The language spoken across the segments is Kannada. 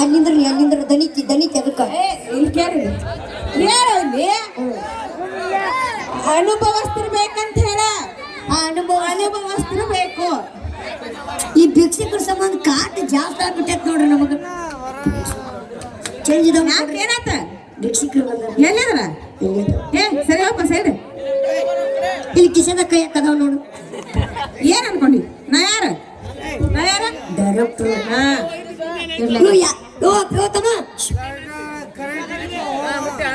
ಅಲ್ಲಿಂದ್ರ ಅಲ್ಲಿಂದ್ರ ದಣಿತಿ ದಣಿತಿ ಅದಕ್ಕ. ಇಲ್ಲಿ ಕೇಳಿ ಹೇಳು ಇಲ್ಲಿ ಅನುಭವಸ್ಥರು ಬೇಕಂತ ಹೇಳ. ಆ ಅನುಭವ ಅನುಭವಸ್ಥರು ಬೇಕು. ಈ ಭಿಕ್ಷಕರ ಸಂಬಂಧ ಕಾಟ ಜಾಸ್ತಿ ಆಗ್ಬಿಟ್ಟೈತೆ ನೋಡ್ರಿ ನಮಗ. ಚೇಂಜ್ ಇದಾವ ಯಾಕೆ ಏನಾತ ಭಿಕ್ಷಕರು ಬಂದ ಎಲ್ಲದ್ರ? ಏ ಸರಿ ಹೋಪ ಸೈಡ್ ಇಲ್ಲಿ ಕಿಶದ ಕೈ ಹಾಕದವ ನೋಡು. ಏನ್ ಅನ್ಕೊಂಡಿ? ನಾ ಯಾರ? ನಾ ಯಾರ? ಡೈರೆಕ್ಟ್ರು. ಹಾ. ಯೋ ಪ್ರಿಯೋತಮ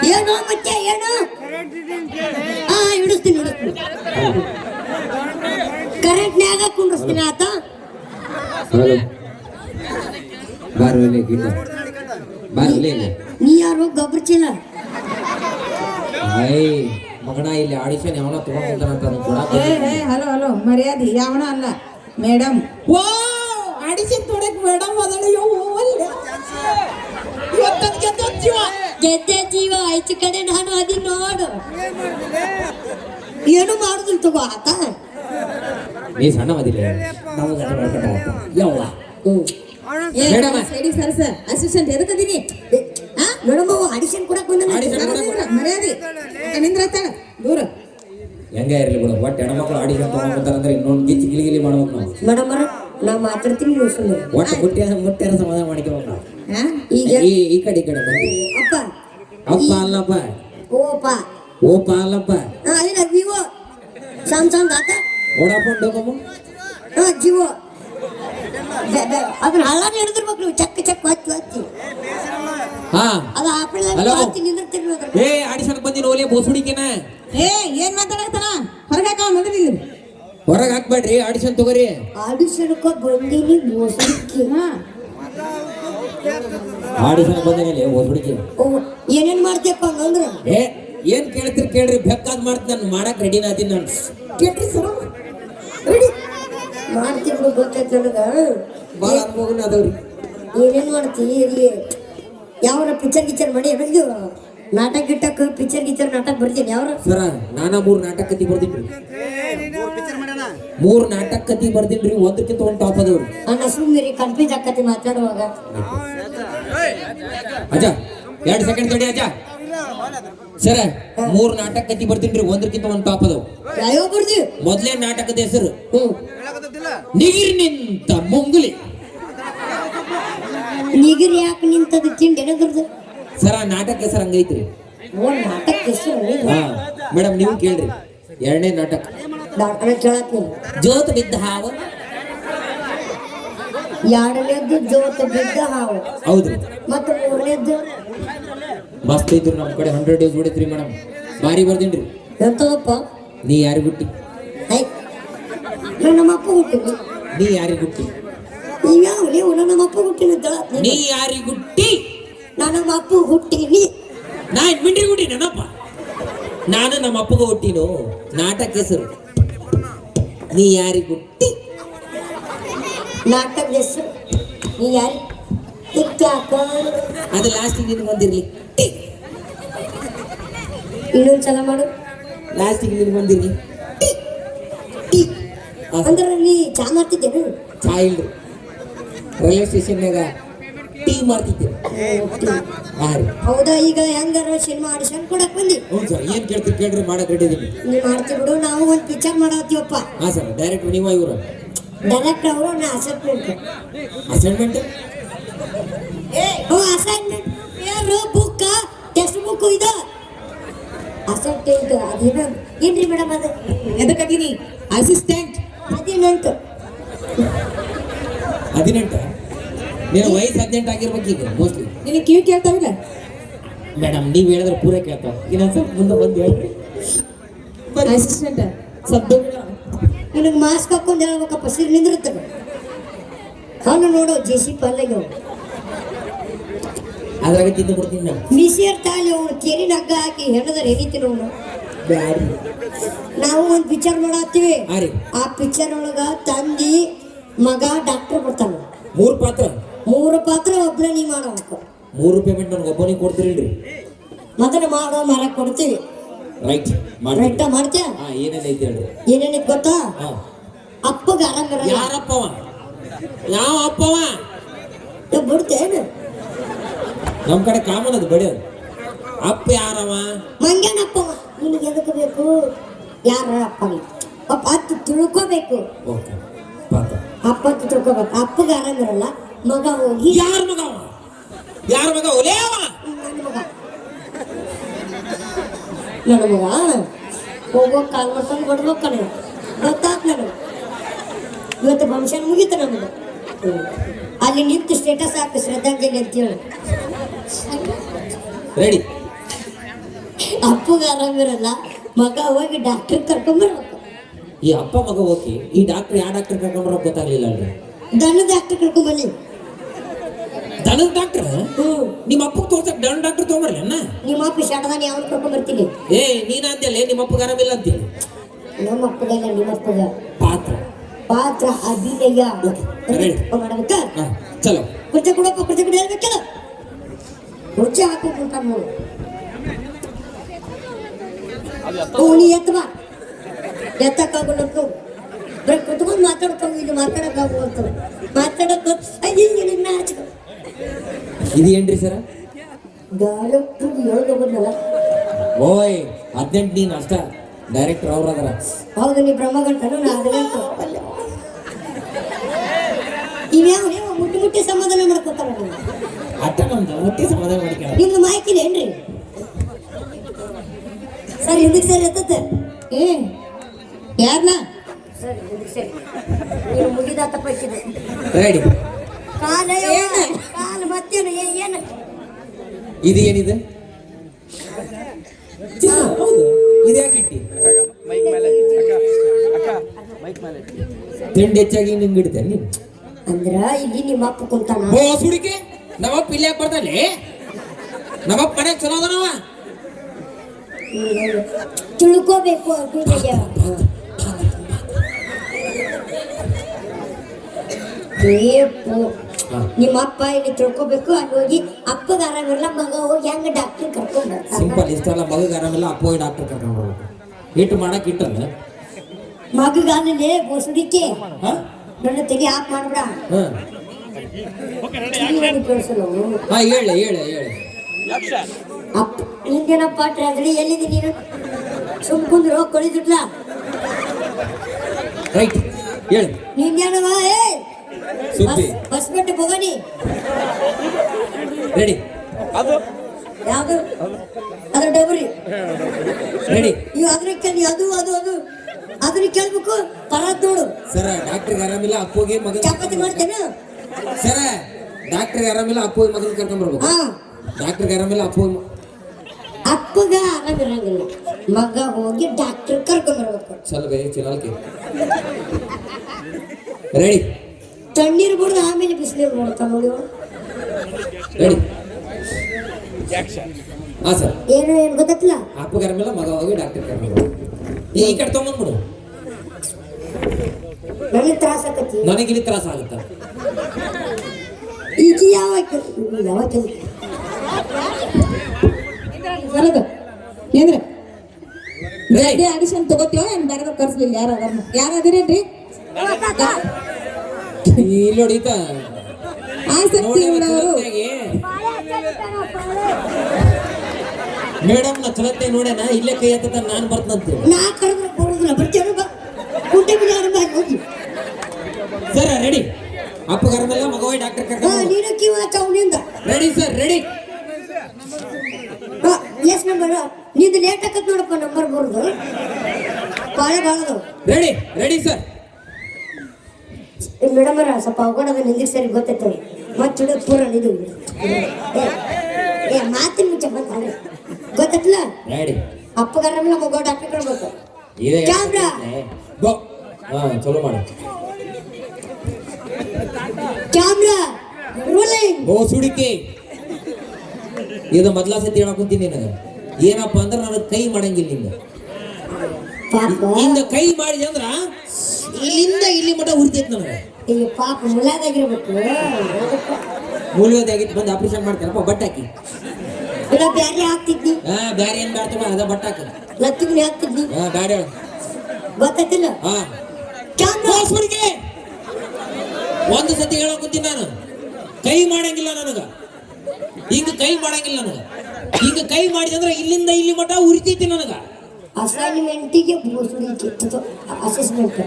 ಏನು ಮತ್ತೆ ಏನು? ಹಾ ಹಿಡಿಸ್ತೀನಿ ಹಿಡಿಸ್ತೀನಿ ಕರೆಂಟ್ನ್ಯಾಗ ಕುಂಡಿಸ್ತೀನಿ ಆತ. ನೀ ಯಾರು? ಗೊಬ್ಬರ ಚೀಲ? ಮಗನ ಇಲ್ಲಿ ಆಡಿಷನ್ ಯಾವನ ಏ ಹಲೋ ಹಲೋ ಮರ್ಯಾದೆ ಯಾವನ ಅಲ್ಲ. ಮೇಡಮ್. ಓ ಮೇಡಮ್ ಅದಳು ಯೋ ಇವತ್ತೊಂದು ಗೆದ್ದೊಂದು ಜೀವ ಗೆದ್ದೆ ಜೀವ ಆಯ್ತು ಕಡೆ ನಾನು ಅದಿ ನೋಡು ಏನು ಮಾಡುದಿಲ್ಲ ತಗೋ ಆತ. ನೀ ಸಣ್ಣವಾದಿಲ್ಲ ಯವ್ವ. ಮೇಡಮ್. ಸೈಡಿ ಸರ್ಸ ಅಸಿಸ್ಟೆಂಟ್ ಎದಕ್ಕದೀನಿ ಮೇಡಮ್ ಅವ ಆಡಿಷನ್ ಕೊಡಕ್ ಬಂದ ಮರ್ಯಾದೆ. ನಿಂದ್ರತ್ತಾಳ ದೂರ. ಹೆಂಗ ಇರ್ಲಿ ಬಿಡು. ಒಟ್ಟು ಹೆಣ್ಮಕ್ಳು ಆಡಿಷನ್ ತಗೊಂಡ್ಬಂತಾರಂದ್ರೆ ಇನ್ನೊಂದು ಗಿಚ್ಚಿ ಗಿಲಿಗಿಲಿ ಮಾಡ್ಬೇಕು ನಾವು. ಮೇಡಮ್ ನಾ ಮಾತಾಡ್ತೀನಿ ನೀವು ಸುಮ್ಮನೆ. ಒಟ್ಟು ಮುಟ್ಟಿ ಮುಟ್ಟ್ಯಾರ ಸಮಾಧಾನ ಮಾಡ್ಕೋಬೇಕು ನಾವು. ಹಾ ಈಗ? ಈ ಈ ಕಡೆ ಈ ಕಡೆ ಬನ್ನಿ. ಅಪ್ಪ. ಅಪ್ಪ ಅಲ್ಲಪ್ಪ. ಓಪ ಓಪ ಅಲ್ಲಪ್ಪ. ಹಾ ಇಲ್ಲ ವಿವೋ ಸ್ಯಾಮ್ಸಂಗ್ ಆತ ಓಡಾಪನ್ ಡೋಕಮ್ಮ ಹಾ ಜಿವೋ. ಅದನ್ನ ಹಳ್ಳಾನೆ ಹಿಡಿದಿರ್ಬೇಕು ನೀವು. ಚಕ್ ಚಕ್ ಹಚ್ಚಿ ಹಚ್ಚಿ ಹಾ. ಅದು ಆಪಲ್. ಹಚ್ಚಿ ಏ ಆಡಿಷನ್ ಬಂದಿನ ಓಲೆ ಬೋಸುಡಿಕೆನ. ಏ ಏನ್ ಮೊದಲಿಗೆ ಹೊರಗೆ ಹಾಕ್ಬೇಡ್ರಿ ಆಡಿಷನ್ ತಗೋರಿ. ಆಡಿಷನ್ಕ ಬಂದೀನಿ ಹಾ. ಆಡಿಷನ್ ಬಂದಿನಲ್ಲಿ ಬೋಸುಡಿಕೆ ಓ ಏನೇನ್ ಮಾಡ್ತೀಯಪ್ಪ ಹಂಗಂದ್ರ? ಏ ಏನ್ ಕೇಳ್ತೀರಿ ಕೇಳ್ರಿ ಬೇಕಾದ್ ಮಾಡ್ತ ನಾನು ಮಾಡಕ್ ರೆಡಿನ ಅದೀನಿ ನಾನು. ಕೇಳ್ರಿ ಸರ. ರೆಡಿ. ಮಾಡ್ತೀನಿ ಗೊತ್ತೈತೆ ನನಗ. ಭಾಳ ಅನುಭವನ ಅದಾವ್ರಿ. ಏನೇನ್ ಮಾಡ್ತಿ ಇಲ್ಲಿ ಯಾವನ ಪಿಕ್ಚರ್ ಗಿಚ್ಚರ್ ಮಾಡಿ ಏನಿದ್ಯೋ ನಾಟಕ ಗಿಟ್ಟಕ್ ಪಿಕ್ಚರ್ ಗಿಚ್ಚರ್ ನಾಟಕ ಬರ್ತೀನಿ ಯಾವ್ರ? ಸರ ನಾನಾ ಮೂರು ನಾಟಕ ಕತಿ ಬರ್ದಿನ್ರಿ ಮೂರ್ ನಾಟಕ ಕತಿ ಬರ್ದಿನ್ರಿ ಒಂದಕ್ಕಿಂತ ಒಂದು ಟಾಪ್ ಅದವ್ರಿ. ನನ್ನ ಸುಮ್ಮನೆ ಕನ್ಫ್ಯೂಸ್ ಆಕತಿ ಮಾತಾಡುವಾಗ. ಅಜ್ಜ ಎರಡ್ ಸೆಕೆಂಡ್ ತಡಿ ಅಜ್ಜ. ಸರ ಮೂರ್ ನಾಟಕ ಕತಿ ಬರ್ದಿನ್ರಿ ಒಂದ್ರಕ್ಕಿಂತ ಒಂದ್ ಟಾಪ್ ಅದವು. ಯಾವ ಬರ್ದಿ? ಮೊದ್ಲೇ ನಾಟಕದ ಹೆಸರು. ನಿಂತ ಮುಂಗುಲಿ. ನಿಗಿರಿ ಯಾಕೆ ನಿಂತದ ತಿಂಡಿ ಏನದ್ರದ್ದು ಸರ ನಾಟಕ ಹೆಸರು ಹಂಗೈತ್ರಿ. ಓ ನಾಟಕ ಹೆಸರು ಮೇಡಮ್ ನೀವು ಕೇಳ್ರಿ. ಎರಡನೇ ನಾಟಕ. ಡಾಕ್ಟರ್ ಕೇಳತ್ ನೀನು ಜೋತ್ ಬಿದ್ದ ಹಾವು? ಎರಡನೇದ್ದು ಜೋತ ಬಿದ್ದ ಹಾವು. ಹೌದ್ರಿ ಮತ್ತು ಮೂರನೇದ್ದು? ಮಸ್ತ್ ಇದ್ರು ನಮ್ಮ ಕಡೆ ಹಂಡ್ರೆಡ್ ಡೇಸ್ ಹೊಡಿತ್ರಿ ಮೇಡಮ್ ಬಾರಿ ಬರ್ದಿನ್ರಿ. ಎಂತದಪ್ಪ? ನೀ ಯಾರಿ ಹುಟ್ಟಿ? ಹೈ ನಮ್ಮ ಅಪ್ಪ ಹುಟ್ಟಿನಿ ನೀ ಯಾರಿಗೆ ಹುಟ್ಟಿ? ನೀವು? ನಾನು ನಮ್ಮ ಅಪ್ಪ ಹುಟ್ಟಿನ ನೀ ಯಾರಿಗೆ ಹುಟ್ಟಿ? ನಾನು ನಮ್ಮ ಅಪ್ಪ ಹುಟ್ಟಿನಿ. ನಾ ಮಿಂಡ್ರಿ ಹುಟ್ಟಿ ನನ್ನಪ್ಪ. ನಾನು ನಮ್ಮ ಅಪ್ಪಗ ಹುಟ್ಟಿನೋ ನಾಟಕ ಹೆಸರು. ನೀ ಯಾರಿ ಗುಟ್ಟಿ ನಾಟಕ ಹೆಸರು ನೀ ಯಾರಿ ಇಕ್ಕಾಕ ಅದು ಲಾಸ್ಟಿಗೆ ನಿನ್ಗೆ ಬಂದಿರ್ಲಿ ಟಿ. ಇನ್ನೊಂದ್ಸಲ ಮಾಡು. ಲಾಸ್ಟಿಗೆ ನಿನ್ಗೆ ಬಂದಿರ್ಲಿ ಟಿ. ಅಂದ್ರೆ ನೀ ಚಾ ಮಾಡ್ತಿದ್ದೇನು ಚಾ ಇಲ್ಲ ರೈಲ್ವೆ ಸ್ಟೇಷನ್ಯಾಗ ಟೀ ಮಾಡ್ತಿದ್ದೆ. ಹೌದಾ ಈಗ ಹೆಂಗಾರ ಸಿನಿಮಾ ಆಡಿಷನ್ ಕೊಡಕ್ ಬಂದಿ? ಹ್ಞೂ ಸರ್ ಏನ್ ಕೇಳ್ತೀರಿ ಕೇಳ್ರಿ ಮಾಡಕ್ ರೆಡಿ ನೀವು ಮಾಡ್ತಿ ಬಿಡು ನಾವು ಒಂದು ಪಿಕ್ಚರ್ ಮಾಡತ್ತೀವಪ್ಪ. ಹಾ ಸರ್ ಡೈರೆಕ್ಟ್ ನೀವ ಇವರು? ಡೈರೆಕ್ಟ್ ಅವರು ನಾ ಅಸೈನ್ಮೆಂಟ್ ಅಸೈನ್ಮೆಂಟ್ ಓ ಅಸೈನ್ಮೆಂಟ್ ಪೇರು ಬುಕ್ ಟೆಕ್ಸ್ಟ್ ಬುಕ್ ಇದು? ಅಸೈನ್ಮೆಂಟ್ ಅದೇನ ಏನ್ರಿ ಮೇಡಮ್ ಅದು? ಎದಕ್ಕದೀನಿ? ಅಸಿಸ್ಟೆಂಟ್ ಹದಿನೆಂಟು ಹದಿನೆಂಟು ನೀನು ವಯಸ್ಸು ಹದಿನೆಂಟು ಆಗಿರ್ಬೇಕು ಈಗ ಮೋಸ್ಟ್ಲಿ ನಿನ್ನ ಕಿವಿ ಕೇಳ್ತಾವಿಲ್ಲ ಮೇಡಮ್ ನೀವು ಹೇಳಿದ್ರೆ ಪೂರ ಕೇಳ್ತಾವ ಸ್ವಲ್ಪ ಮುಂದೆ ಬಂದು ಹೇಳ್ರಿ. ಅಸಿಸ್ಟೆಂಟ್ ಸದ್ದು ನಿನಗೆ ಮಾಸ್ಕ್ ಹಾಕೊಂಡು ಹೇಳ್ಬೇಕಪ್ಪ ಸಿರ್ ನಿಂದಿರುತ್ತದ ಹಣ್ಣು ನೋಡು ಜೆ ಸಿ ಪಲ್ಲೆಗೆ ಅದ್ರಾಗ ತಿಂದು ಕೊಡ್ತೀನಿ ನಾನು ಮಿಸಿಯರ್ ತಾಲಿ ಅವನು ಕೆರಿನ ಹಗ್ಗ ಹಾಕಿ ಹೆಣದ್ರೆ ಎನಿತೀನಿ ಅವನು? ನಾವು ಒಂದು ಪಿಕ್ಚರ್ ನೋಡಾತ್ತೀವಿ. ಆ ಪಿಕ್ಚರ್ ಒಳಗ ತಂದಿ ಮಗ ಡಾಕ್ಟರ್ ಬರ್ತಾನ. ಮೂರು ಪಾತ್ರ. ಮೂರು ಪಾತ್ರ ಒಬ್ಬನೇ ನೀ ಮಾಡಬೇಕು. ಮೂರು ಪೇಮೆಂಟ್ ನನಗೆ ಒಬ್ಬನಿಗೆ ಕೊಡ್ತೀರಿಲ್ರಿ? ಮೊದಲು ಮಾಡೋ ಮರ ಕೊಡ್ತೀವಿ. ರೈಟ್ ಮಾಡಿ ರೈಟ ಮಾಡ್ತೀಯ? ಹಾ ಏನೇನ್ ಐತಿ ಹೇಳ್ರಿ? ಏನೇನಿದ್ ಗೊತ್ತಾ? ಹಾ. ಅಪ್ಪಗ ಆರಾಮಿರಲ್ಲ ಯಾರಪ್ಪವ? ಯಾವ ಅಪ್ಪವ? ಬಿಡ್ತೇನು ನಮ್ಮ ಕಡೆ ಕಾಮನ್ ಅದು ಬಡಿಯೋದು ಅಪ್ಪ ಯಾರವ? ಮಂಗ್ಯಾನಪ್ಪ ನಿನಗೆ ಎದಕ್ಕೆ ಬೇಕು? ಯಾರ ಅಪ್ಪ ಅಪ್ಪ ಪಾಪ ಅತ್ತು ತಿಳ್ಕೋಬೇಕು. ಓಕೆ ಪಾಪ. ಅಪ್ಪ ಅಂತ ತಿಳ್ಕೋಬೇಕು. ಅಪ್ಪಗೆ ಆರಾಮಿರಲ್ಲ ಮಗ ಹೋಗಿ. ಯಾರ ಮಗ ಯಾರ ಮಗ? ಒಲೇ ಅವ ನನ್ನ ಮಗ. ಹೋಗೋ ಕಾಲ್ ಮಾಡ್ಕೊಂಡು ಬಡ್ಬೇಕು ಕಣ ಗೊತ್ತಾತ್ ನನಗೆ. ಇವತ್ತು ಫಂಕ್ಷನ್ ಮುಗೀತು ನಮಗೆ ಅಲ್ಲಿ ನಿಂತು ಸ್ಟೇಟಸ್ ಹಾಕು ಶ್ರದ್ಧಾಂಜಲಿ ಅಂತೇಳಿ. ರೆಡಿ ಅಪ್ಪಗೆ ಆರಾಮಿರಲ್ಲ ಮಗ ಹೋಗಿ ಡಾಕ್ಟರ್ ಕರ್ಕೊಂಬರ್ಬೇಕು ಈ ಅಪ್ಪ ಮಗ ಹೋಗಿ ಈ ಡಾಕ್ಟರ್ ಯಾವ ಡಾಕ್ಟರ್ ಕರ್ಕೊಂಡ್ರ ಗೊತ್ತಾಗ್ಲಿಲ್ಲ ಅಲ್ರಿ? ದನ ಡಾಕ್ಟರ್ ಕರ್ಕೊಂಬನ್ನಿ ದನದ ಡಾಕ್ಟರ್ ನಿಮ್ಮ ಅಪ್ಪಗೆ ತೋರ್ಸಕ್ ದನ ಡಾಕ್ಟರ್ ತಗೊಂಬರ್ಲಿ ಅಣ್ಣ. ನಿಮ್ಮ ಅಪ್ಪ ಶಾಟದಾನಿ ಅವ್ನು ಕರ್ಕೊಂಡ್ ಬರ್ತೀನಿ? ಏ ನೀನ್ ಅಂದ್ಯಲ್ಲ ನಿಮ್ಮ ಅಪ್ಪ ಆರಾಮಿಲ್ಲ ಅಂತೀನಿ ನಮ್ಮ ಅಪ್ಪಗಲ್ಲ ನಿಮ್ಮ ಅಪ್ಪಗ. ಪಾತ್ರ. ಪಾತ್ರ ಅಭಿನಯ. ಮಾಡ್ಬೇಕಾ? ಚಲೋ. ಕುರ್ಚಿ ಕೊಡಪ್ಪ ಕುರ್ಚಿ ಕೊಡಿ ಹೇಳ್ಬೇಕಲ್ಲ ಕುರ್ಚಿ ಹಾಕ್ಬೇಕು ಅಂತ ನೋಡು ಓಣಿ ಎತ್ತ ಬಾ ಎತ್ತಕ್ಕಾಗಲ್ಲ ನೋಡು ಬರೀ ಕುತ್ಕೊಂಡು ಮಾತಾಡ್ಕೊಂಡು ಇಲ್ಲಿ ಮಾತಾಡಕ್ಕಾಗುವಂತ ಮಾತಾಡಕ್ ಹಿಂಗೆ ನಾಚ್ಕೊ ಇದು ಏನ್ರಿ ಸರ? ಓಯ್ ಹದಿನೆಂಟು ನೀನು ಅಷ್ಟ. ಡೈರೆಕ್ಟರ್ ಅವ್ರ ಅದರ. ಹೌದು ನೀ ಬ್ರಹ್ಮಗಂಟನು ನಾ ನೀವು ಮುಟ್ಟಿ ಮುಟ್ಟಿ ಸಮಾಧಾನ ಮಾಡ್ಕೋತಾರ ಅಟ್ಟ ನಮ್ದು ಹೊಟ್ಟೆ ಸಮಾಧಾನ ನಿಮ್ದು ಮಾಹಿತಿ ಏನ್ರಿ? ಸರ್ ಇದಕ್ಕೆ ಸರ್ ಎತ್ತತ್ತೆ? ಏ ಯಾರನ್ನ ಸರ್ ಹಿಂದಕ್ಕೆ ಸರ್? ನೀವು ಮುಗಿದ ತಪ್ಪಿಸಿದೆ ರೆಡಿ ಕಾಲ ಕಾಲ ಮತ್ತೇನು ಏ- ಏನು? ಇದು ಏನಿದೆ? ಹೌದು ಇದು ಯಾಕೆ ಇಟ್ಟಿ? ತಿಂಡಿ ಹೆಚ್ಚಾಗಿ ನಿಂಗೆ ಇಡ್ತೆ ನೀನು ಅಂದ್ರ ಇಲ್ಲಿ ನಿಮ್ಮ ಅಪ್ಪ ಕುಂತಾನ. ಓ ಸುಡಿಕೆ ನಮ್ಮಪ್ಪ ಇಲ್ಲಿ ಯಾಕೆ ಬರ್ತಾನೆ? ನಮ್ಮಪ್ಪ ಮನೆ ಚಲೋ ಅದನವ. ತಿಳ್ಕೋಬೇಕು ಹಾ. ನಿಮ್ಮ ಅಪ್ಪ ಇಲ್ಲಿ ತಿಳ್ಕೋಬೇಕು ಅಲ್ಲಿ ಹೋಗಿ ಅಪ್ಪಗ ಆರಾಮಿರಲ್ಲ ಮಗ ಹೋಗಿ ಹೆಂಗ ಡಾಕ್ಟರ್ ಕರ್ಕೊಂಡ್ ಬರ್ತಾನ ಸಿಂಪಲ್ ಇಷ್ಟೆಲ್ಲ ಮಗಗೆ ಆರಾಮಿಲ್ಲ ಅಪ್ಪ ಹೋಗಿ ಡಾಕ್ಟರ್ ಕರ್ಕೊಂಡು ಬರ್ಬೇಕು ಹಿಟ್ಟು ಮಾಡಕ್ ಇಟ್ಟಲ್ಲ ಮಗಗಾಲಲ್ಲಿ ಬೋಸಡಿಕೆ ಹಾ? ನನ್ನ ತಲೆ ಆಫ್ ಮಾಡ್ಬಿಡ. ಹಾ. ಟಿವಿ ಕೇಳಿಸಲ್ಲ ಹಾ ಹೇಳಿ ಹೇಳಿ ಹೇಳಿ. ಅಪ್ಪ ಹಿಂಗೇನಪ್ಪ ಟ್ರಾಜಡಿ ಎಲ್ಲಿದೆ ನೀನು? ಸುಮ್ ಕುಂದ್ರು ಕೊಳಿದಿಟ್ಲ ರೈಟ್ ಹೇಳಿ. ನೀನ್ಯಾನವ ಏ ಸುದ್ದಿ. ಬಸ್ ಬಿಟ್ಟು ಹೋಗಣಿ ರೆಡಿ. ಯಾವ್ದು? ಅದ್ರ ಡಬರಿ. ರೆಡಿ. ನೀವು ಅದ್ರ ಕೇಳಿ ಅದು ಅದು ಅದು. ಅದನ್ನ ಕೇಳ್ಬೇಕು ಪರಾತ್ ನೋಡು. ಸರ ಡಾಕ್ಟರ್ಗೆ ಆರಾಮಿಲ್ಲ ಅಪ್ಪಗೆ ಮಗ ಚಪಾತಿ ಮಾಡ್ತೇನೆ. ಸರ ಡಾಕ್ಟರ್ಗೆ ಆರಾಮಿಲ್ಲ ಅಪ್ಪಗೆ ಮಗನ ಕರ್ಕೊಂಡ್ಬರ್ಬೇಕು ಹಾ. ಡಾಕ್ಟರ್ಗೆ ಆರಾಮಿಲ್ಲ ಅಪ್ಪ ಅಪ್ಪಗ ಆರಾಮಿರಂಗಿಲ್ಲ ಮಗ ಹೋಗಿ ಡಾಕ್ಟರ್ ಕರ್ಕೊಂಡ್ಬರ್ಬೇಕು ಚಲೋ ಚಲ್ ಚಲೋ ರೆಡಿ. ತಣ್ಣೀರು ಬಿಡ್ದು ಆಮೇಲೆ ಬಿಸಿನೀರು ನೋಡ್ತಾ ನೋಡಿ ಹೇಳಿ ರೆಡಿ ಹಾ ಸರ್. ಏನು ಏನು ಗೊತ್ತಿಲ್ಲ ಅಪ್ಪಗೆ ಆರಾಮಿಲ್ಲ ಮಗ ಹೋಗಿ ಡಾಕ್ಟರ್ ಬರ್ಬೇಕು ಈ ಕಡೆ ತೊಗೊಂಡ್ಬಿಡು ನನಗೆ ತ್ರಾಸ ಆಕತಿ. ನನಗೆ ಇಲ್ಲಿ ತ್ರಾಸ ಆಗುತ್ತ? ಈಗ ಯಾವ ಯಾವ ಬರೋದು ಏನ್ರಿ? ರೆಡಿ ಆಡಿಷನ್ ತಗೋತೀವೋ ಏನ್ ಬೇರೆ ಕರ್ಸ್ಲಿಲ್ಲ? ಯಾರು? ಅದನ್ನ ಯಾರು ಅದಿರೇನ್ರಿ ಇಲ್ಲಿ ಹೊಡಿತ ಮೇಡಮ್ ನಾ ಚಲತ್ತೆ ನೋಡ್ಯಾನ? ಇಲ್ಲೇ ಕೈ ಹತ್ತ ನಾನು ಬರ್ತಂತೆ. ಸರ್ ರೆಡಿ ಅಪ್ಪ ಆರಾಮಿಲ್ಲ ಮಗ ಹೋಗಿ ಡಾಕ್ಟರ್ ಕರ್ಕೊಂಡು ready sir ready yes number ನಿಂದು. ಲೇಟ್ ನೋಡಪ್ಪ ನಂಬರ್ ಬರೋದು. ಬಾಳೆ ಬಾಳದು. ರೆಡಿ ರೆಡಿ ಸರ್ ಮೇಡಮ್ ಅವರ ಸ್ವಲ್ಪ ಅವಘಡದ ನಿಂದಿಗೆ ಸರಿ ಗೊತ್ತೈತೆ ಮತ್ತೆ ಹಿಡಿದು ಪೂರ ಇದು ಏ, ಏ ಮಾತಿನ ಮುಂಚೆ ಬಂತಾಳೆ ಗೊತ್ತೈತಲ್ಲ ರೆಡಿ ಅಪ್ಪಗಾರಲ್ಲ ಮಗ ಡಾಕ್ಟರ್ ಕೊಡ್ಬೇಕು ಇದೆ ಕ್ಯಾಮ್ರಾ ಗೋ ಹಾ ಚಲೋ ಮಾಡು ಕ್ಯಾಮ್ರಾ ರೂಲಿಂಗ್ ಓ ಸುಡಿಕೆ ಇದು ಮೊದ್ಲ ಸತಿ ಹೇಳಕ್ ಕುಂತೀನಿ ನಿನಗೆ ಏನಪ್ಪ ಅಂದ್ರೆ ನನಗೆ ಕೈ ಮಾಡಂಗಿಲ್ಲ ನಿಂಗೆ ಪಾಪ ಇಂದ ಕೈ ಮಾಡಿದೆ ಅಂದ್ರ ಇಲ್ಲಿಂದ ಇಲ್ಲಿ ಮಟ ಉರಿತೈತಿ ನನಗೆ ಈ ಪಾಪ ಮುಲಾದಾಗಿರ್ಬೇಕು. ಮೂಲವಾದ ಆಗಿತ್ತು ಬಂದು ಆಪರೇಷನ್ ಮಾಡ್ತಾರಪ್ಪ ಬಟ್ ಹಾಕಿ. ಇಲ್ಲ ಬ್ಯಾರೆ ಹಾಕ್ತಿದ್ನಿ ಹಾ ಬ್ಯಾರೆ ಏನ್ ಬ್ಯಾಡ್ತಮ್ಮ ಅದ ಬಟ್ ಹಾಕಿ. ಲತ್ತಿಗ್ನಿ ಹಾಕ್ತಿದ್ನಿ ಹಾ ಬ್ಯಾಡ ಗೊತ್ತೈತಿಲ್ಲ ಹಾ. ಕ್ಯಾಮ್ರಾ ಓ ಒಂದು ಸತಿ ಹೇಳಕ್ ಕುಂತೀನಿ ನಾನು. ಕೈ ಮಾಡಂಗಿಲ್ಲ ನನಗ. ಈಗ ಕೈ ಮಾಡಂಗಿಲ್ಲ ನನಗ. ಈಗ ಕೈ ಮಾಡಿದ್ರೆ ಅಂದ್ರೆ ಇಲ್ಲಿಂದ ಇಲ್ಲಿ ಮಠ ಉರಿತೈತಿ ನನಗ. ಅಸೈನ್ಮೆಂಟಿಗೆ assessment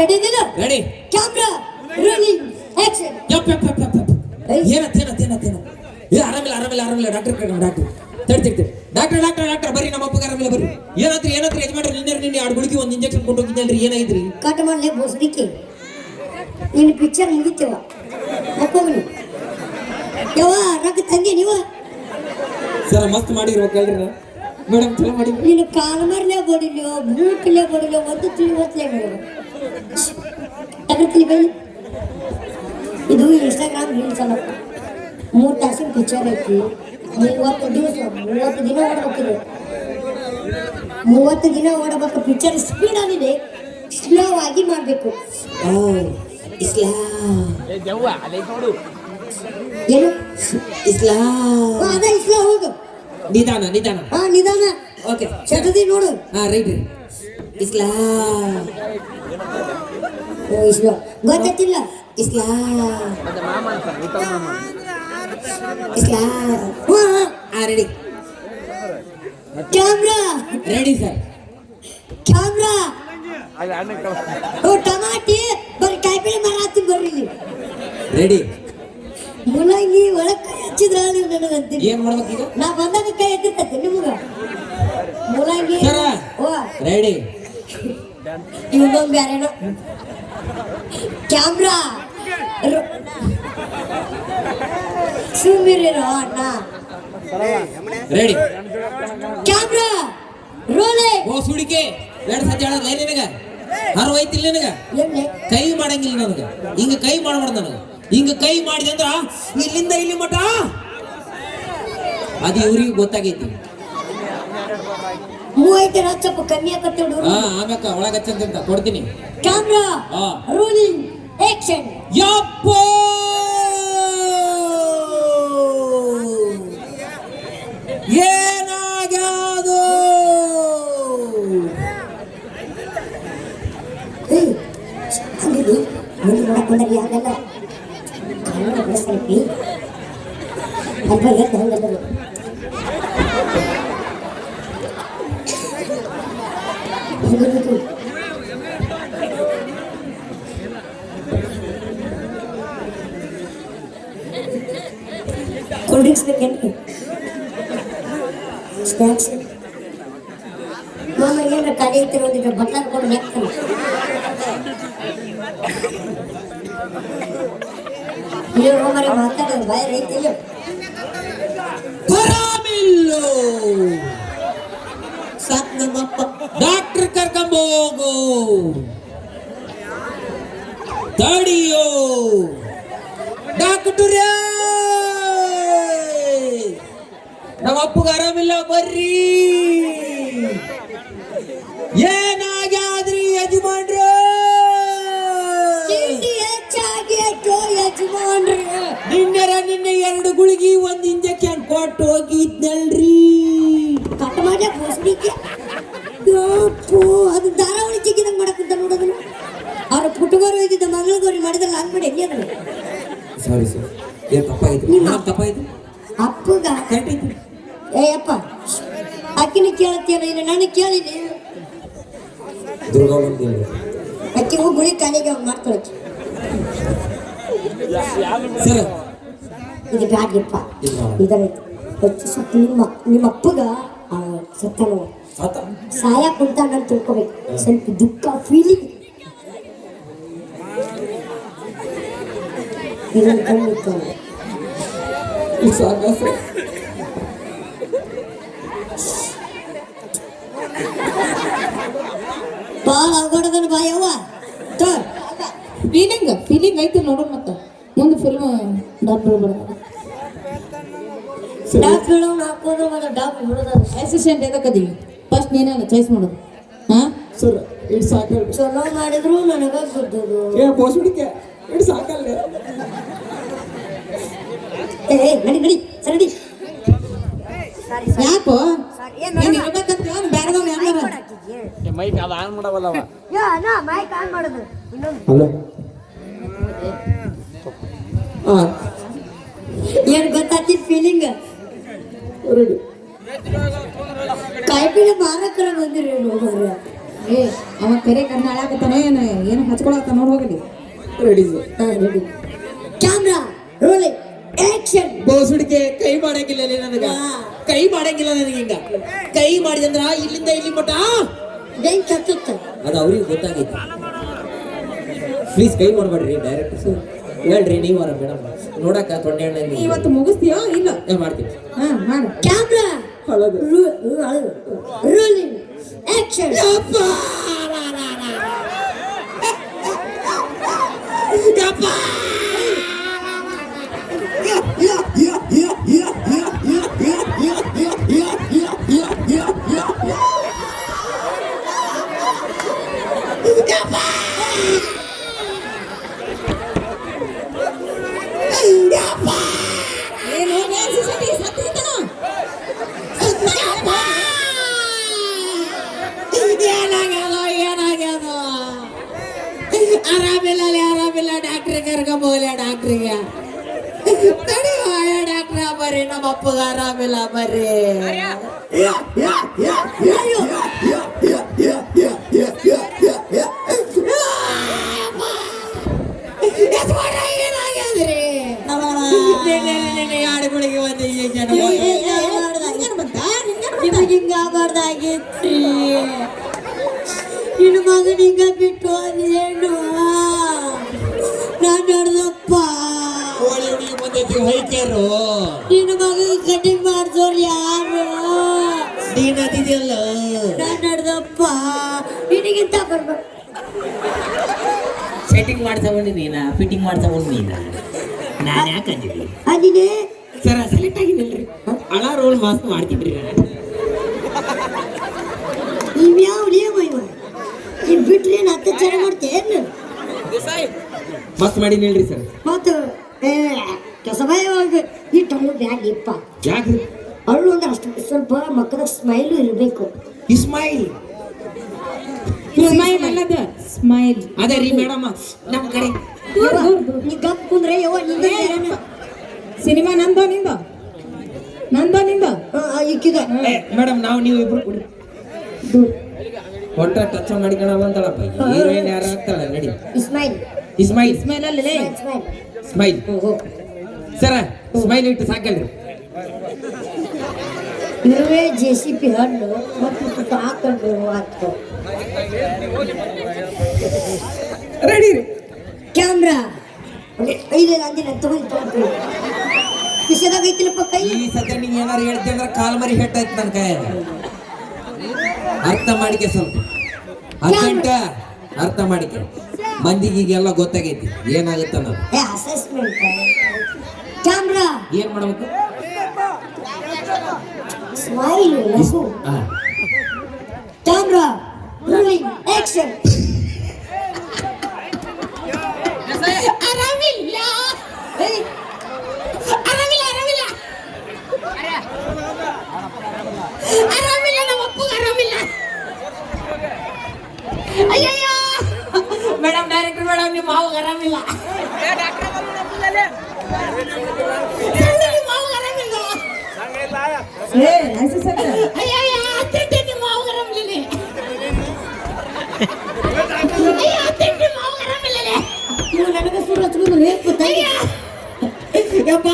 ready ಇದೀನ ready camera rolling action yup yup yup yup yup. ಏನತ್ ಏನತ್ ಏನತ್ ಇದು ಆರಾಮಿಲ್ಲ ಆರಾಮಿಲ್ಲ ಆರಾಮಿಲ್ಲ. ಡಾಕ್ಟರ್ ಕರ್ಕೊಂಡು ಡಾಕ್ಟರ್ ತಡ್ತಿರ್ತೀವಿ ಡಾಕ್ಟರ್ ಡಾಕ್ಟರ್ ಡಾಕ್ಟರ್ ಬರ್ರಿ ನಮ್ಮ ಅಪ್ಪಗೆ ಆರಾಮಿಲ್ಲ ಬರ್ರಿ. ಏನಾತ್ರಿ ಏನಾತ್ರಿ ಯಜಮಾನ್ರಿ ನಿನ್ನೆ ನಿನ್ನೆ ಎರಡು ಗುಳಿಗೆ ಒಂದು ಇಂಜೆಕ್ಷನ್ ಕೊಟ್ಟು ಹೋಗಿದ್ದಲ್ರಿ ಏನಾಗಿದ್ರಿ? ಕಟ್ ಮಾಡ್ಲೆ ಬೋಸ್ಲಿಕ್ಕೆ. ನಿನ್ನ ಪಿಕ್ಚರ್ ಮುಗಿತೇವ. ಮಕ್ಕೋಗ್ನಿ ಯಾವ ರೊಕ್ಕ ತಂದೆ ನೀವ? ಸರ್ ಮಸ್ತ್ ಮಾಡಿರ್ಬೇಕಲ್ರಿ ನಾ ಮೇಡಮ್ ಚಲೋ ಮಾಡಿ ನೀನು ಬೋಡಿಲ್ಯೋ ಬ್ಲೂ ಬೂಟ್ಲೆ ಬೋಡಿಲ್ಯೋ ಒಂದು ತಿಳಿವತ್ಲೆ ಮೇಡಮ್ ಇದು ಇನ್ಸ್ಟಾಗ್ರಾಮ್ ರೀಲ್ಸ್ ಅಲ್ಲ. ಮೂರು ತಾಸಿನ ಪಿಕ್ಚರ್ ಐತಿ. ಮೂವತ್ತು ದಿವಸ ಮೂವತ್ತು ದಿನ ಓಡಬೇಕಿದೆ. ಮೂವತ್ತು ದಿನ ಓಡಬೇಕು ಪಿಕ್ಚರ್ ಸ್ಪೀಡ್ ಆಗಿದೆ ಸ್ಲೋ ಆಗಿ ಮಾಡಬೇಕು. ಇಸ್ಲಾಂ. ಏನು? ಇಸ್ಲಾಂ. ಅದ ಇಸ್ಲೋ ಹೋಗು ನಿಧಾನ ನಿಧಾನ. ಹಾ ನಿಧಾನ. ಓಕೆ ಚಟದಿ ನೋಡು. ಹಾ ರೈಟ್ ರೀ ಇಸ್ಲಾಂ ಓ ಇಸ್ಲೋ ಗೊತ್ತಿಲ್ಲ ಇಸ್ಲಾಂ ಇಸ್ಲಾಂ ಹಾ ಆ ready camera ready sir camera ಓ ಟಮಾಟಿ ಬರ್ರಿ ಕಾಯಿಪಲ್ಲೆ ಮರ ಹತ್ತಿ ಬರ್ರಿ ಇಲ್ಲಿ ರೆಡಿ ಮೂಲಂಗಿ ಒಳಗ್ ಕೈ ಹಚ್ಚಿದ್ರ ನನಗಂತೀನಿ ಏನ್ ಮಾಡ್ಬೇಕು ನಾ ಬಂದಾಗ ಕೈ ಎತ್ತಿರ್ತೈತೆ ನಿಮ್ಗ ಮುಲಂಗಿ ಸರ. ಓ. Ready ಇವೊಂದು ಬ್ಯಾರೇನು camera. ಸುಮ್ಮಿರಿರೋ ಅಣ್ಣ? Ready camera. ರೋಲೆ ಓ ಸುಡಿಕೆ. ಎರಡು ಸತಿ ಹೇಳೋದ್ಲ ನಿನಗ? ಅರವೈತಿಲ್ಲ ನಿನಗ? ಕೈ ಮಾಡಂಗಿಲ್ಲ ನನಗ. ಹಿಂಗ ಕೈ ಮಾಡಬಾರ್ದು ನನಗೆ. ಹಿಂಗ ಕೈ ಮಾಡಿದೆ ಅಂದ್ರ ಇಲ್ಲಿಂದ ಇಲ್ಲಿ ಮಟ ಅದು ಇವ್ರಿಗೆ ಗೊತ್ತಾಗೈತಿ. ಮೂವೈತೆ ಹಚ್ಚಪ್ಪ ಕಮ್ಮಿ ಆಗತ್ತೆ ಹುಡುಗರು ಹಾ ಆಮ್ಯಾಕ ಒಳಗ ಹಚ್ಚಂತ ಕೊಡ್ತೀನಿ. ಕ್ಯಾಮ್ರಾ ಹಾ. Rolling action. ಯಪ್ಪ! ಏನಾಗ್ಯಾದು ಮುಂದೆ ನೋಡಕ್ ಬಂದ್ರಿ ಹಂಗಲ್ಲ ಕನ್ನಡ ಬೆಳೆಸ್ರಿ ಅಲ್ಪ ಎಷ್ಟು ಹಂಗಲ್ಲ ಹಂಗಿದ್ದು ಕೂಲ್ ಡ್ರಿಂಕ್ಸ್ ಬೇಕೇನ್ರಿ ಸ್ನ್ಯಾಕ್ಸ್ ಮಾಮ ಏನಾರ ಖಾಲಿ ಐತಿ ಒಂದಿಟ್ಟು ಬಟ್ಲ ಕೊಡು ನೆಕ್ತಾನೆ ಇಲ್ಲ ಮರೆ ಮಾತಾಡೋದು ಬಾಯ ರೈತಿಲ್ಲ ಬರಾಮಿಲ್ಲೋ ಸಾಕ್ ನಮ್ಮಪ್ಪ ಡಾಕ್ಟರ್ ಕರ್ಕೊಂಬೋಗು ತಡಿಯೋ. ಡಾಕ್ಟರ್. ನಮ್ಮ ಅಪ್ಪಗ ಆರಾಮಿಲ್ಲ ಬರ್ರಿ. ಏನಾಗ್ಯಾದ್ರಿ ಯಜಮಾನ್ರ? ಯಜಮಾನ್ರಿ. ನಿನ್ನೆರ ನಿನ್ನೆ ಎರಡು ಗುಳಿಗಿ ಒಂದ್ ಇಂಜೆಕ್ಷನ್ ಕೊಟ್ಟು ಹೋಗಿದ್ನಲ್ರಿ. ಕಟ್ ಮಾಡಿ ಬೋಸ್ಲಿಕ್ಕೆ ಅದು ಧಾರಾವಳಿ ಚಿಕ್ಕಿದಂಗೆ ಮಾಡಕ್ಕಂತ ನೋಡೋದನ್ನ? ಅವ್ರ ಪುಟ್ಟಗೋರು ಇದ್ದಿದ್ದ ಮಂಗಳಗೋರಿ ಮಾಡಿದ್ರಲ್ಲ ಅಂದ್ಬಿಡಿ ಹೆಂಗೆ ಅದನ್ನ ಸಾರಿ ಸರ್ ತಪ್ಪ ತಪ್ಪಾಯ್ತು ನಿಮ್ಮ- ತಪ್ಪಾಯ್ತು ಅಪ್ಪಗ? ಕರೆಕ್ಟ್ ಐತಿ ಏ ಅಪ್ಪ. ಅಕ್ಕಿನ ಇಲ್ಲ ನನಗೆ ದುರ್ಗಾ ಹೇಳಿ. ಅಕ್ಕಿ ಹೋಗಿ ಗುಳಿ ಕಾಲಿಗೆ ಅವ್ನು ಮಾಡ್ಕೊಳಕ್ಕೆ. ಸರ್ ಇದು ಬ್ಯಾಡ್ಗಿಪ್ಪ ಇದರ ಇದೈತಿ ಹೆಚ್ಚು ಸ್ವಲ್ಪ ನಿಮ್ಮ ನಿಮ್ಮ ಅಪ್ಪಗ ಸತ್ತನು ಸಾಯ ಕುಂತ ನಾನು ತಿಳ್ಕೊಬೇಕು. ಸ್ವಲ್ಪ ದುಃಖ ಫೀಲಿಂಗ್ ಸರ್ ಆಗೋಡದನ ಬಾಯವ್ವ ಫೀಲಿಂಗ್ ಫೀಲಿಂಗ್ ಐತಿ ನೋಡೋಣ ಮತ್ತ. ಮುಂದೆ ಫಿಲ್ಮ್ ಡಾಕ್ಟರ್ ಬರ್ತಾರ ಡಾಕ್ ಬೀಳೋನು ಹಾಕೋದು ಮತ್ತೆ ಡಾಕ್ ಬಿಡೋದು. ಅಸಿಸ್ಟೆಂಟ್ ಎದಕ್ಕದಿ ಫಸ್ಟ್ ನೀನೇನ ಚಾಯ್ಸ್ ಮಾಡು. ಹಾ? ಸರ್ ಇಟ್ ಸಾಕಲ್ ಚಲೋ ಮಾಡಿದ್ರು ನನಗೆ ಗುದ್ದದು ಏ ಬೋಸುಡಿಕೆ ಇಟ್ ಸಾಕಲ್ಲ. ಏ ಏ, ನಡಿ ನಡಿ ಯಾಕೋ? ನೀನ್ ಇರ್ಬೇಕಂತ ಮೈಕ್ ಅದು ಆನ್ ಮಾಡವಲ್ಲವ. ಯಾ ನಾ ಮೈಕ್ ಆನ್ ಮಾಡೋದು. ಇನ್ನೊಂದು. ಹಲೋ ಹಾ. ಏನ್ ಗೊತ್ತಾತಿ ಫೀಲಿಂಗ್ ಕಾಯಿಪಲ್ಲೆ ಮಾರಕರ ಬಂದಿರಿ ನೋಡ್ರಿ ಏ ಅವ ಕರೆ ಕಣ್ಣು ಹಾಳಾಗುತ್ತಾನೆ ಏನು ಏನು ಹಚ್ಕೊಳತ್ತ ನೋಡಿ ಹೋಗಲಿ. ರೆಡಿ ಹಾಂ ರೆಡಿ ಕ್ಯಾಮ್ರಾ ರೋಲಿಂಗ್ ಆಕ್ಷನ್ ಬೋಸುಡಿಕೆ ಕೈ ಮಾಡಂಗಿಲ್ಲ ನನಗೆ. ಕೈ ಮಾಡಂಗಿಲ್ಲ ನನಗೆ ಹಿಂಗ ಕೈ ಮಾಡಿದಂದ್ರ ಇಲ್ಲಿಂದ ಇಲ್ಲಿ ಮಟ ಬೆಂಕಿ ಹತ್ತುತ್ತ. ಅದು ಅವ್ರಿಗೆ ಗೊತ್ತಾಗೈತಿ. ಪ್ಲೀಸ್ ಕೈ ಮಾಡಬೇಡ್ರಿ ಡೈರೆಕ್ಟ್ ಹೇಳ್ರಿ ನೀವು ಮೇಡಮ್ ನೋಡಕ್ಕ ತೊಂಡೆ ಇವತ್ತು ಮುಗಿಸ್ತೀಯೋ ಇಲ್ಲ? ಮಾಡ್ತೀನಿ. ಹಾ ಮಾಡು. ಕ್ಯಾಮ್ರಾ ಹಳದು ರೋಲಿಂಗ್ ಆಕ್ಷನ್ ಏನು ಆರಾಮಿಲ್ಲ ಡಾಕ್ಟ್ರಿಗೆ ಕರ್ಕೊಂಬೋಗ್ಲೆ ಡಾಕ್ಟ್ರಿಗೆ ತಡಿವಾಯ ಡಾಕ್ಟ್ರ ಬರ್ರಿ ನಮ್ಮ ಅಪ್ಪಗ ಆರಾಮಿಲ್ಲ ಬರ್ರಿ ಯಜಮಾನ, ಏನಾಗ್ಯದ್ರಿ ನಿನ್ನೆ ನಿನ್ನೆ ಆಡುಗಳಿಗೆ ಒಂದು ಇಂಜೆಕ್ಷನ್ ನಿಮಗೆ ಹಿಂಗ ಆಗ್ಬಾರ್ದಾಗಿತ್ರಿ ನಿನ್ನ ಮಗನ ಹಿಂಗ ಬಿಟ್ಟು ಅದೇನು ನಾನು ನೋಡ್ದಪ್ಪ. ಕೋಳಿ ಹುಡುಗಿ ಬಂದೈತಿ ಹೊಯ್ಕೇರು ನಿನ್ನ ಮಗ ಕಟಿಂಗ್ ಮಾಡ್ದವ್ರು ಯಾರು? ನೀನ್ ಅದಿದೆಯಲ್ಲ? ನಾನು ನೋಡ್ದಪ್ಪ. ನಿನಗಿಂತ ಬರ್ಬೇಕು ಸೆಟ್ಟಿಂಗ್ ಮಾಡ್ಸಕೊಂಡು ನೀನ? ಫಿಟ್ಟಿಂಗ್ ಮಾಡ್ಸಕೊಂಡು ನೀನ? ನಾನು ಯಾಕೆ ಅಂದಿದ್ವಿ ಅದಿದೆ ಸರ ಸೆಲೆಕ್ಟ್ ಆಗಿನಿಲ್ರಿ. ಹಣ ರೋಲ್ ಮಾಸ್ಕ್ ಮಾಡ್ತಿದ್ರಿ ಇವ್ಯಾವ ನಿಯಮ ಇವ ಇವ್ ಬಿಟ್ರಿ ಏನು ಅತ್ಯಾಚಾರ ಮಾಡ್ತೇನು ಮಸ್ತ್ ಮಾಡಿನಿಲ್ರಿ ಸರ್. ಮತ್ತು ಏ ಕೆಸಭಯವಾಗಿ ಇಟ್ಟು ಅಳು ಬ್ಯಾಗ್ ಇಪ್ಪ. ಯಾಕ್ರಿ? ಅಳು ಅಂದ್ರೆ ಅಷ್ಟು ಸ್ವಲ್ಪ ಮಕ್ಕಳ ಸ್ಮೈಲ್ ಇರಬೇಕು. ಇಸ್ಮಾಯಿಲ್ ಸ್ಮೈಲ್ ಅಲ್ಲದ ಸ್ಮೈಲ್ ಅದೇ ರೀ ಮೇಡಮ್ ನಮ್ಮ ಕಡೆ. ನೀ ಗಪ್ ಕುಂದ್ರೆ ಯವ್ವ ನಿಂದ ಸಿನಿಮಾ ನಂದೋ ನಿಂದೋ? ನಂದೋ ನಿಂದೋ? ಇಕ್ಕಿದ. ಮೇಡಮ್ ನಾವು ನೀವು ಇಬ್ರು ಕೊಡಿ ಒಟ್ಟ ಟಚ್ ಮಾಡಿಕಣ ಬಂದಳಪ್ಪ ಹೀರೋಯಿನ್ ಯಾರು ಆಗ್ತಾಳ? ನಡಿ. ಇಸ್ಮೈಲ್ ಇಸ್ಮಾಯಿಲ್ ಸ್ಮೈಲ್ ಅಲ್ಲೇ ಇಸ್ಮೈಲ್ ಸ್ಮೈಲ್ ಓಹೋ. ಸರ ಸ್ಮೈಲ್ ಇಟ್ಟು ಸಾಕಲ್ರಿ. ಇರುವೆ ಜೆ ಸಿ ಪಿ ಹಣ್ಣು ಮತ್ತು ಹಾಕೊಂಡು ಹಾಕೋ ರೆಡಿ ರೀ. ಕ್ಯಾಮ್ರಾ ಐದೈದು ಅಂದಿನ ತಗೊಂಡು ತಗೊಂಡು ಕಿಶದಾಗ ಐತಿಲ್ಲಪ್ಪ ಕೈ? ಈ ಸದ್ಯ ನೀನು ಏನಾರು ಹೇಳ್ತಿ ಅಂದ್ರೆ ಕಾಲ್ ಮರಿ ಹೆಟ್ಟಾಯ್ತು ನನ್ನ ಕೈ. ಅರ್ಥ ಮಾಡಿಕೆ ಸ್ವಲ್ಪ. ಅರ್ಜೆಂಟ ಅರ್ಥ ಮಾಡಿಕೆ. ಮಂದಿಗೆ ಈಗೆಲ್ಲ ಗೊತ್ತಾಗೈತಿ. ಏನಾಗುತ್ತೆ ಅನ್ನೋದು. ಏ ಅಸೆಸ್ಮೆಂಟ್ ಕ್ಯಾಮ್ರಾ ಏನ್ ಮಾಡ್ಬೇಕು? ಸ್ಮೈಲ್ ಲಘು. ಹಾ. ಕ್ಯಾಮ್ರಾ ರೋಲಿಂಗ್ ಆಕ್ಷನ್ ಆರಾಮಿಲ್ಲ ಅರವಿಲ್ಲ. ಅರವಿಲ್ಲ ನಮ್ಮ ಅಪ್ಪಗೆ ಅರವಿಲ್ಲ. ಅಯ್ಯಯ್ಯೋ. ಮೇಡಮ್ ಡೈರೆಕ್ಟರ್ ಮೇಡಮ್ ನಿಮ್ಮ ಮಾವು ಆರಾಮಿಲ್ಲ ನನಗೆ ಸುಳ್ಳು ಹಚ್ಕೊಂಡು ಯಪ್ಪ.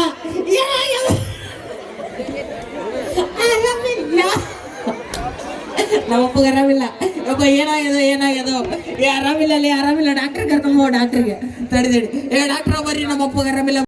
ನಮ್ಮಪ್ಪಗೆ ಆರಾಮಿಲ್ಲ ಯಪ್ಪ ಏನಾಗ್ಯದ ಏನಾಗಿದೆ ಏ, ಆರಾಮಿಲ್ಲ ಅಲ್ಲಿ ಆರಾಮಿಲ್ಲ. ಡಾಕ್ಟರ್ ಕರ್ಕೊಂಬೋ ಡಾಕ್ಟ್ರಿಗೆ. ತಡಿ ತಡಿ. ಏ, ಡಾಕ್ಟ್ರ, ಬರ್ರಿ ನಮ್ಮಪ್ಪಗೆ ಆರಾಮಿಲ್ಲ.